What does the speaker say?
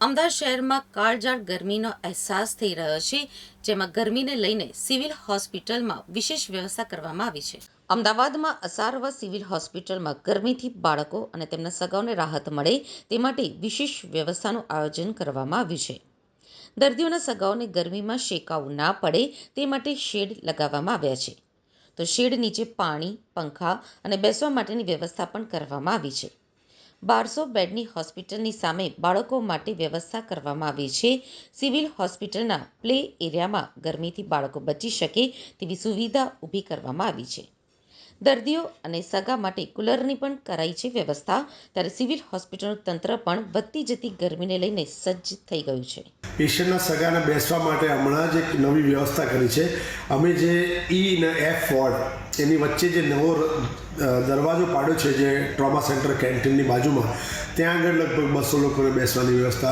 અમદાવાદ શહેરમાં કાળજાળ ગરમીનો અહેસાસ થઈ રહ્યો છે, જેમાં ગરમીને લઈને સિવિલ હોસ્પિટલમાં વિશેષ વ્યવસ્થા કરવામાં આવી છે. અમદાવાદમાં અસારવા સિવિલ હોસ્પિટલમાં ગરમીથી બાળકો અને તેમના સગાઓને રાહત મળે તે માટે વિશેષ વ્યવસ્થાનું આયોજન કરવામાં આવ્યું છે. દર્દીઓના સગાઓને ગરમીમાં શેકાવું ના પડે તે માટે શેડ લગાવવામાં આવ્યા છે. તો શેડ નીચે પાણી, પંખા અને બેસવા માટેની વ્યવસ્થા પણ કરવામાં આવી છે. બારસો બેડની હોસ્પિટલની સામે બાળકો માટે વ્યવસ્થા કરવામાં આવી છે. સિવિલ હોસ્પિટલના પ્લે એરિયામાં ગરમીથી બાળકો બચી શકે તેવી સુવિધા ઊભી કરવામાં આવી છે. દર્દીઓ અને સગા માટે કુલરની પણ કરાઈ છે વ્યવસ્થા. ત્યારે સિવિલ હોસ્પિટલનું તંત્ર પણ વધતી જતી ગરમીને લઈને સજ્જ થઈ ગયું છે. પેશન્ટના સગાને બેસવા માટે હમણાં જ એક નવી વ્યવસ્થા કરી છે. અમે જે ઈ અને એફ વોર્ડ, એની વચ્ચે જે નવો દરવાજો પાડ્યો છે જે ટ્રોમા સેન્ટર કેન્ટીનની બાજુમાં, ત્યાં આગળ લગભગ બસો લોકોને બેસવાની વ્યવસ્થા